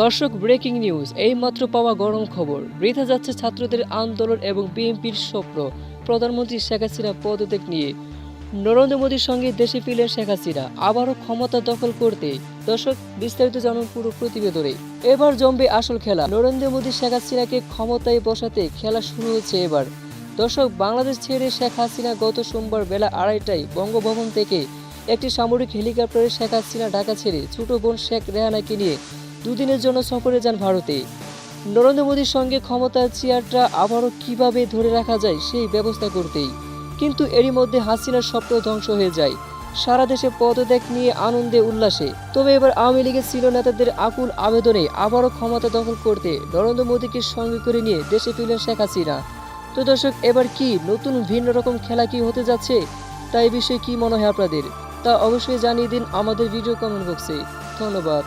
দর্শক, breaking news, এইমাত্র পাওয়া গরম খবর। বৃথা যাচ্ছে ছাত্রদের আন্দোলন এবং বিএনপির স্বপ্ন, প্রধানমন্ত্রী শেখ হাসিনা পদত্যাগ নিয়ে। নরেন্দ্র মোদীর সঙ্গে দেশে ফিরলেন শেখ হাসিনা, আবারও ক্ষমতা দখল করতে। দর্শক, বিস্তারিত জানুন পুরো প্রতিবেদনে। এবার জমবে আসল খেলা। নরেন্দ্র মোদী শেখ হাসিনাকে ক্ষমতায় বসাতে খেলা শুরু হচ্ছে এবার। দর্শক, বাংলাদেশ ছেড়ে শেখ হাসিনা গত সোমবার বেলা আড়াইটায় বঙ্গভবন থেকে একটি সামরিক হেলিকপ্টারে শেখ হাসিনা ঢাকা ছেড়ে ছোট বোন শেখ রেহানাকে নিয়ে দুদিনের জন্য সফরে যান ভারতে। নরেন্দ্র মোদীর সঙ্গে ক্ষমতার চেয়ারটা আবারও কীভাবে ধরে রাখা যায় সেই ব্যবস্থা করতেই। কিন্তু এরই মধ্যে হাসিনার স্বপ্ন ধ্বংস হয়ে যায়। সারা দেশে পদত্যাগ নিয়ে আনন্দে উল্লাসে। তবে এবার আওয়ামী লীগের ছিল নেতাদের আকুল আবেদনে আবারও ক্ষমতা দখল করতে নরেন্দ্র মোদীকে সঙ্গে করে নিয়ে দেশে ফিরলেন শেখ হাসিনা। তো দর্শক, এবার কি নতুন ভিন্ন রকম খেলা কি হতে যাচ্ছে? তাই বিষয়ে কি মনে হয় আপনাদের? তা অবশ্যই জানিয়ে দিন আমাদের ভিডিও কমেন্ট বক্সে। ধন্যবাদ।